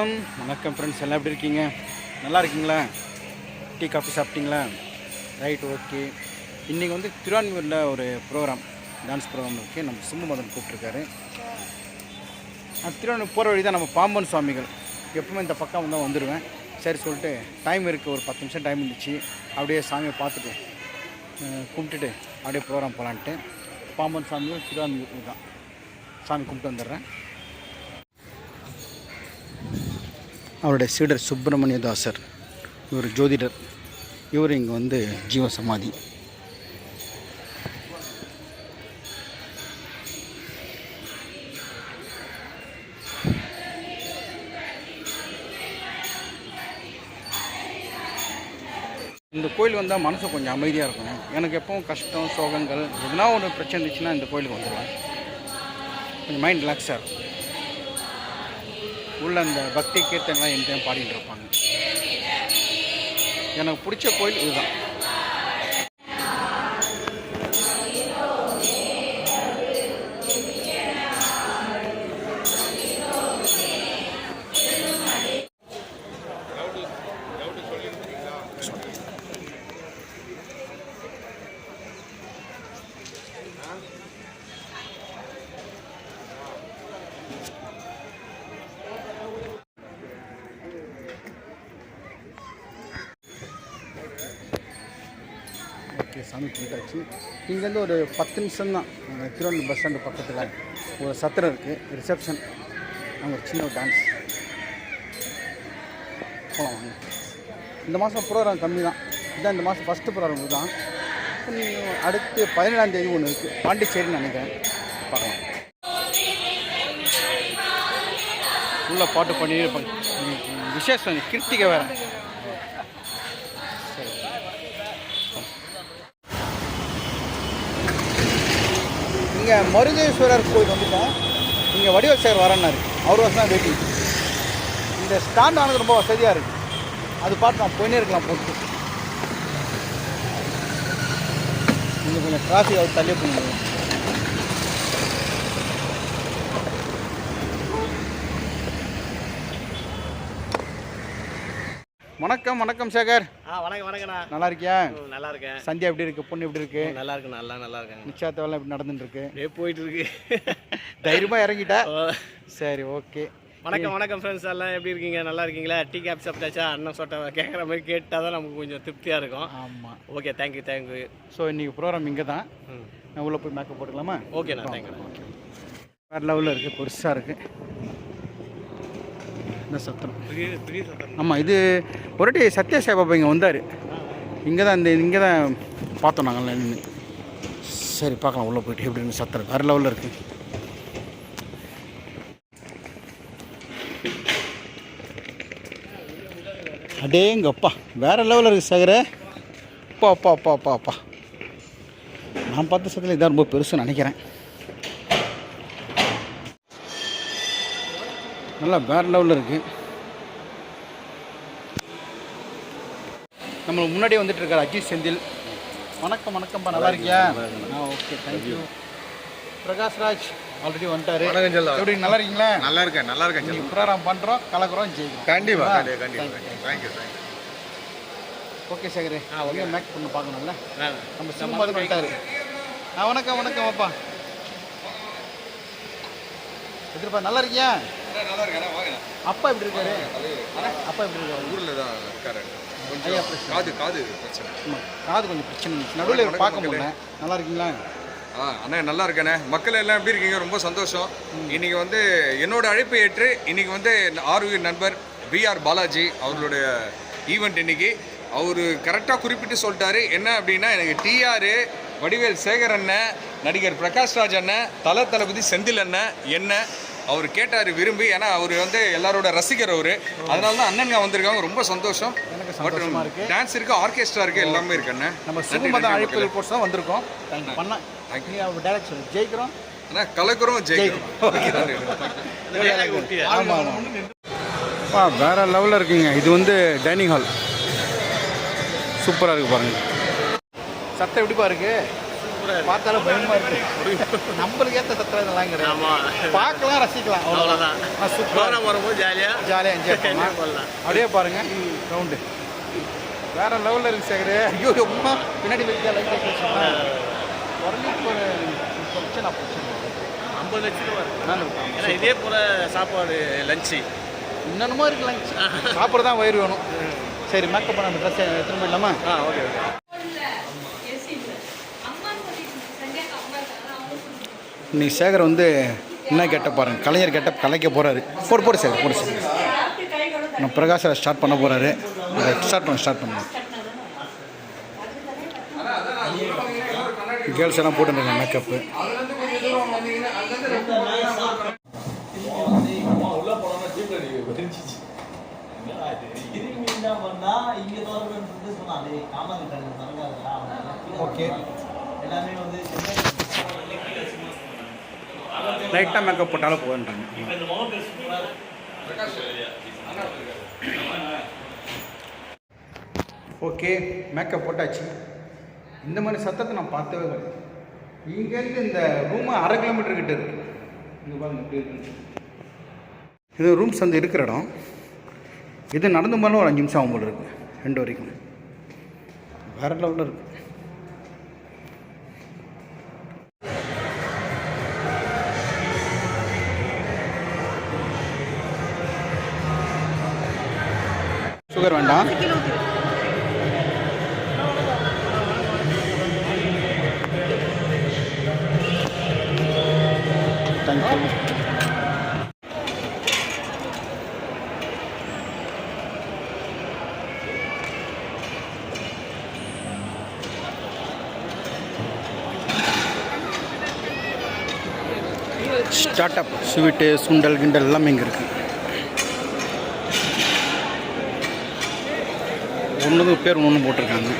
வணக்கம். வணக்கம் ஃப்ரெண்ட்ஸ் எல்லாம் எப்படி இருக்கீங்க? நல்லா இருக்கீங்களா? டீ காஃபி சாப்பிட்டீங்களா? ரைட் ஓகே இன்றைக்கி வந்து திருவான்மூரில் ஒரு ப்ரோக்ராம் டான்ஸ் ப்ரோக்ராம் இருக்குது நம்ம சிம்மு மதன் கூப்பிட்ருக்காரு திருவான்மூர் போகிற வழி தான் நம்ம பாம்பன் சுவாமிகள். எப்பவுமே இந்த பக்கம் தான் வந்துடுவேன் சரி சொல்லிட்டு டைம் இருக்குது ஒரு பத்து நிமிஷம் டைம் இருந்துச்சு. அப்படியே சாமியை பார்த்துட்டு கும்பிட்டுட்டு அப்படியே ப்ரோக்ராம் போகலான்ட்டு பாம்பன் சுவாமிகள் திருவான்மூர் தான். சாமி கும்பிட்டு வந்துடுறேன். அவருடைய சீடர் சுப்பிரமணிய தாசர் இவர் ஜோதிடர். இவர் இங்கே வந்து ஜீவ சமாதி இந்த கோயில் வந்தால் மனசு கொஞ்சம் அமைதியாக இருக்கும். எனக்கு எப்பவும் கஷ்டம் சோகங்கள் எதுனா ஒரு பிரச்சனை இருந்துச்சுன்னா இந்த கோயிலுக்கு வந்துடுவேன் கொஞ்சம் மைண்ட் ரிலாக்ஸாக இருக்கும். உள்ள அந்த பக்தி கீர்த்தனெலாம் என் டைம் பாடிட்டு இருப்பாங்க. எனக்கு பிடிச்ச கோயில் இதுதான். சாமி கும்பிட்டாச்சு. இங்கேருந்து ஒரு பத்து நிமிஷம் தான் திருவண்ணூர் பஸ் ஸ்டாண்டு பக்கத்தில் ஒரு சத்திரம் இருக்குது ரிசப்ஷன் அங்கே ஒரு சின்ன டான்ஸ் போகலாம் வாங்க. இந்த மாதம் ப்ரோக்ராம் கம்மி தான் இதான் இந்த மாதம் ஃபஸ்ட்டு ப்ரோக்ராம் தான் அடுத்து பதினேழாம் தேதி ஒன்று இருக்குது பாண்டிச்சேரின்னு நினைக்கிறேன். பார்க்கலாம். உள்ள பாட்டு பண்ணி விசேஷம் கிருத்திகை வேறு. இங்கே மருதேஸ்வரர் கோயில் வந்துட்டோம். இங்கே வடிவல் சேகர் வரேன்னாரு. அவர் வசதி தான் வெயிட்டிங் இந்த ஸ்டாண்ட் ஆனது ரொம்ப வசதியாக இருக்குது அது பார்த்து நான் போயினே இருக்கலாம் போட்டு. இங்கே கொஞ்சம் டிராஃபிக் அவர் தள்ளி போகணும் வணக்கம் வணக்கம் சேகர். ஆ வணக்கம் வணக்கண்ணா நல்லா இருக்கியா? நல்லா இருக்கேன். சந்தியா எப்படி இருக்கு? பொண்ணு எப்படி இருக்கு? நல்லா இருக்கு நல்லா நல்லா இருக்கேன் நிச்சயத்த வேலை எப்படி நடந்துட்டு இருக்கு? அப்படியே போயிட்டு இருக்கு. தைரியமா இறங்கிட்ட? சரி ஓகே. வணக்கம் வணக்கம் ஃப்ரெண்ட்ஸ் எல்லாம். எப்படி இருக்கீங்க? நல்லா இருக்கீங்களா? டீ காப்பி சாப்பிட்டாச்சா? அண்ணன் சொட்ட கேட்குற மாதிரி கேட்டால் தான் நமக்கு கொஞ்சம் திருப்தியாக இருக்கும். ஆமாம் okay thank you thank you so இன்னைக்கு ப்ரோக்ராம் இங்கே தான் நான் உள்ளே போய் மேக்கப் போட்டுக்கலாமா? ஓகேண்ணா தேங்க்யூண்ணா வேறு லெவலில் இருக்குது பெருசாக இருக்குது இந்த சத்திரம் ஆமாம் இது ஒரு வாட்டி சத்யா சாய்பாபா இங்கே வந்தார். இங்கே தான் இந்த இங்கே தான் பார்த்தோம் நாங்கள் நின்று சரி பார்க்கலாம் உள்ளே போயிட்டு எப்படி இருக்கு சத்திரம் வேறு லெவலில் இருக்குது அடேங்கப்பா வேறு லெவலில் இருக்குது சேகர. அப்பா அப்பா அப்பா அப்பா அப்பா நான் பார்த்த சத்தில் இதான் ரொம்ப பெருசுன்னு நினைக்கிறேன். நல்லா வேறு லெவலில் இருக்குது நம்மளுக்கு முன்னாடியே வந்துட்டு இருக்காரு அஜித் செந்தில். வணக்கம் வணக்கம்ப்பா நல்லா இருக்கியா? ஆ okay thank you Prakash Raj already வந்துட்டாரு. எப்படி நல்லா இருக்கீங்களா? நல்லா இருக்கேன் நல்லா இருக்கேன் நீங்க செல்லம். ப்ரோக்ராம் பண்ணுறோம் கலக்குறோம் ஜெயிக்கிறோம். கண்டிப்பா ஆ, கண்டிப்பா கண்டிப்பா. thank you. Thank you thank you okay சேகரே. ஆ, okay. மேக் பண்ண பார்க்கணும்ல? நம்ம சினிமா வந்துட்டாரு. ஆ வணக்கம் வணக்கம் அப்பா எதிர்ப்பா நல்லா இருக்கியா? அப்பா எப்படி இருக்காரு? அப்பா எப்படி இருக்காரு? ஊர்ல தான் இருக்காரு. கொஞ்சம். காது காது பிரச்சனை. காது கொஞ்சம் பிரச்சனை நடுவில் பார்க்க. முடியல. நல்லா இருக்கீங்களா? ஆ அண்ணா நல்லா இருக்கேண்ணே மக்கள் எல்லாம் எப்படி இருக்கீங்க? ரொம்ப சந்தோஷம். இன்னைக்கு வந்து என்னோட அழைப்பை ஏற்று இன்னைக்கு வந்து ஆர்வி நண்பர் பிஆர் பாலாஜி அவர்களுடைய ஈவெண்ட் இன்னைக்கு. அவர் கரெக்டாக குறிப்பிட்டு சொல்லிட்டாரு. என்ன அப்படின்னா எனக்கு டிஆர் வடிவேல் சேகர் அண்ணன் நடிகர் பிரகாஷ் ராஜ் அண்ணன் தல தளபதி செந்தில் அண்ணன் என்ன அவர் கேட்டார் விரும்பி ஏன்னா அவர் வந்து எல்லாரோட ரசிகர் அவர். அதனால தான் அண்ணனுங்க வந்திருக்காங்க ரொம்ப சந்தோஷம். இருக்கு. டான்ஸ் இருக்கு ஆர்கெஸ்ட்ரா இருக்கு எல்லாமே இருக்கு அண்ணன் நம்ம சுகுமத அழைப்பு. கோர்ஸ் தான் வந்திருக்கோம். பண்ண டைரக்ஷன் ஜெயிக்கிறோம்? அண்ணா கலக்குறோம் ஜெயிக்கிறோம். ஆமாம் வேற லெவலில் இருக்குங்க. இது வந்து டைனிங் ஹால் சூப்பராக இருக்கு பாருங்க. சத்தம் எப்படிப்பா இருக்கு? போறாரு பார்த்தாலும் பயமா இருக்கு. நம்மளுக்கு ஏற்ற சத்திரம் இதெல்லாம் கிடையாது. பார்க்கலாம் ரசிக்கலாம். அவ்வளோதான் சூப்பர் ப்ரோக்ராம் வரும்போது ஜாலியாக ஜாலியாக என்ஜாய் பண்ணலாம். அப்படியே பாருங்க. ரவுண்டு வேற லெவலில் இருக்கு சேகரு. ஐயோ அம்மா பின்னாடி வைக்க லைட் குறைஞ்சி ஒரு பிரச்சனை பிரச்சனை ஐம்பது லட்சம் ரூபா ஏன்னா இதே போல சாப்பாடு லஞ்சு இன்னொன்னுமா இருக்கு லஞ்ச் சாப்பிட தான் வயிறு வேணும். சரி மேக்கப் பண்ண அந்த ட்ரெஸ் எடுத்துன்னு போயிடலாமா ஆ ஓகே ஓகே இன்னைக்கு சேகர் வந்து என்ன கெட்ட பாருங்க கலைஞர் கெட்டப் கலைக்க போறாரு. போடு போடு சேகர் போடு சேகர். நான் பிரகாஷ் ஸ்டார்ட் பண்ண போறாரு. ஸ்டார்ட் பண்ண ஸ்டார்ட் பண்ண. கேர்ள்ஸ் எல்லாம் போட்டுருக்காங்க மேக்கப்பு ஓகே எல்லாமே வந்து லைட்டாக மேக்கப் போட்டாலும் போதுன்றாங்க ஓகே மேக்கப் போட்டாச்சு. இந்த மாதிரி சத்தத்தை நான் பார்த்தவே கிடையாது இங்கேருந்து இந்த ரூமு அரை கிலோமீட்டர் கிட்ட இருக்கு. இங்கே பாருங்க இருக்கு. இது ரூம்ஸ் வந்து இருக்கிற இடம். இது நடந்து போனாலும் ஒரு அஞ்சு நிமிஷம் ஆகும் போல இருக்கு. ரெண்டு வரைக்கும். வேற லெவலில் இருக்குது சுகர் வேண்டாம். Thank you start up sweet சுண்டல் கிண்டல் எல்லாமே இங்கே இருக்குது ஒன்றுக்கு பேர் ஒன்று போட்டிருக்காங்க.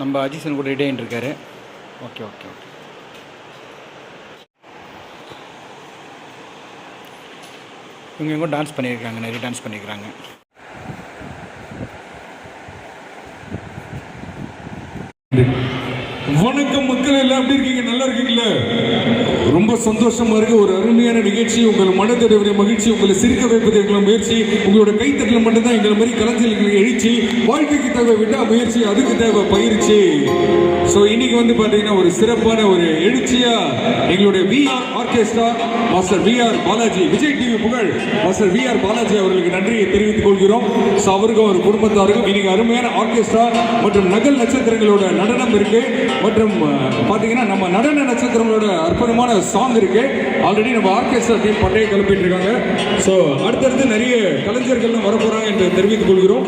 நம்ம அஜிசன் கூட ரெடி ஆகிட்டு இருக்காரு. ஓகே ஓகே ஓகே இவங்க எங்கோ டான்ஸ் பண்ணியிருக்காங்க நிறைய டான்ஸ் பண்ணியிருக்காங்க வணக்கம் மக்கள் எல்லாம் எப்படி இருக்கீங்க? நல்லா இருக்கீங்களா? ரொம்ப சந்தோஷமா இருக்கு. ஒரு அருமையான நிகழ்ச்சி. உங்கள் மனதிடவரிய மகிழ்ச்சி. உங்களை சிரிக்க வைப்பது எங்களை முயற்சி. உங்களோட கைத்தட்டில் மட்டும்தான் எங்களை மாதிரி கலைஞர்களுக்கு எழுச்சி. வாழ்க்கைக்கு தேவை விட்டா முயற்சி அதுக்கு தேவை பயிற்சி. ஸோ இன்னைக்கு வந்து பார்த்தீங்கன்னா ஒரு சிறப்பான ஒரு எழுச்சியா எங்களுடைய VR orchestra master VR Balaji Vijay TV புகழ் மாஸ்டர் விஆர் பாலாஜி அவர்களுக்கு நன்றியை தெரிவித்துக் கொள்கிறோம். ஸோ அவருக்கும் அவர் குடும்பத்தாருக்கும் இன்னைக்கு அருமையான ஆர்கெஸ்ட்ரா மற்றும் நகல் நட்சத்திரங்களோட நடனம் இருக்கு. மற்றும் பார்த்தீங்கன்னா பார்த்தீங்கன்னா நம்ம நடன நட்சத்திரங்களோட அற்புதமான சாங் இருக்கு. ஆல்ரெடி நம்ம ஆர்கெஸ்ட்ரா டீம் பட்டையை கிளப்பிட்டு இருக்காங்க. ஸோ அடுத்தடுத்து நிறைய கலைஞர்கள்லாம் வரப்போறாங்க என்று தெரிவித்துக் கொள்கிறோம்.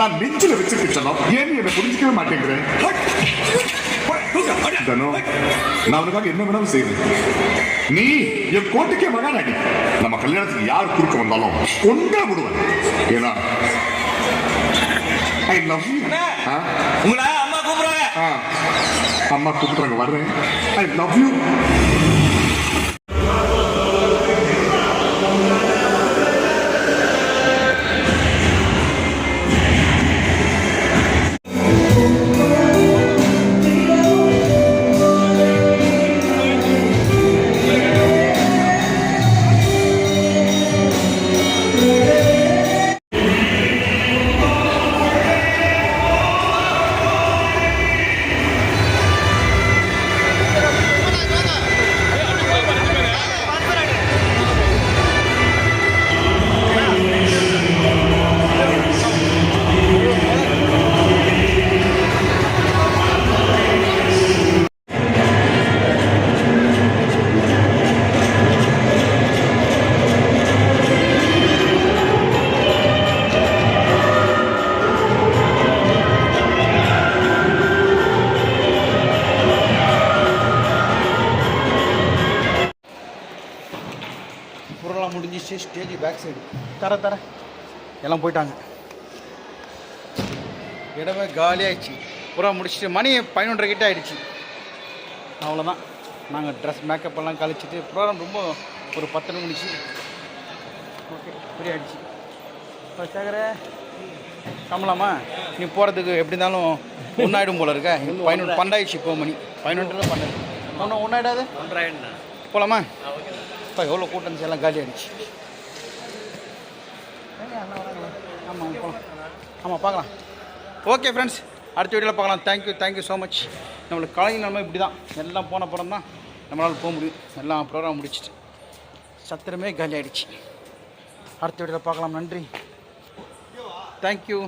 நான் நெஞ்சில வச்சிருக்கேன் ஏன் நீ என்னை புரிஞ்சுக்கவே மாட்டேங்கிறேன் நான் உனக்காக என்ன வேணாலும் செய்வேன். நீ என் கோட்டுக்கே மகாராணி. நம்ம கல்யாணத்துக்கு யார் குறுக்க வந்தாலும் கொண்டே விடுவேன் ஏன்னா ஐ லவ் யூ உங்களை அம்மா கூப்பிடுறாங்க. அம்மா கூப்பிடுறாங்க வர்றேன். ஐ லவ் யூ தர தர. எல்லாம் போயிட்டாங்க. இடமே காலியாகிடுச்சு பூரா முடிச்சுட்டு மணி பதினொன்றரை கிட்ட ஆயிடுச்சு. அவ்வளோதான் நாங்கள் ட்ரெஸ் மேக்கப் எல்லாம் கழிச்சிட்டு ப்ரோக்ராம் ரொம்ப ஒரு பத்து முடிச்சு. ஓகே ஃப்ரீ ஆயிடுச்சு. இப்போ சேகர. கமலாமா நீ போகிறதுக்கு எப்படி இருந்தாலும் ஒன்றாயிடும் போல இருக்க. பதினொன்று பன்னெண்டாயிடுச்சு இப்போ மணி. பதினொன்றில் பன்னெண்டு. ஒன்றும் ஒன்றாயிடாது ஒன்றாயிரம் போகலாமா இப்போ எவ்வளோ கூட்டம் எல்லாம் காலி ஆயிடுச்சு ஆமாம் போகலாம் ஆமாம் பார்க்கலாம். ஓகே ஃப்ரெண்ட்ஸ் அடுத்த வீடியோவில் பார்க்கலாம். தேங்க்யூ தேங்க்யூ ஸோ மச் நம்மளுக்கு கலைஞர் நிலமை இப்படி தான் எல்லாம் போன அப்புறம் தான் நம்மளால் போக முடியும். எல்லாம் ப்ரோக்ராம் முடிச்சுட்டு. சத்திரமே காலி ஆகிடுச்சு அடுத்த வீடியோவில் பார்க்கலாம். நன்றி. தேங்க்யூ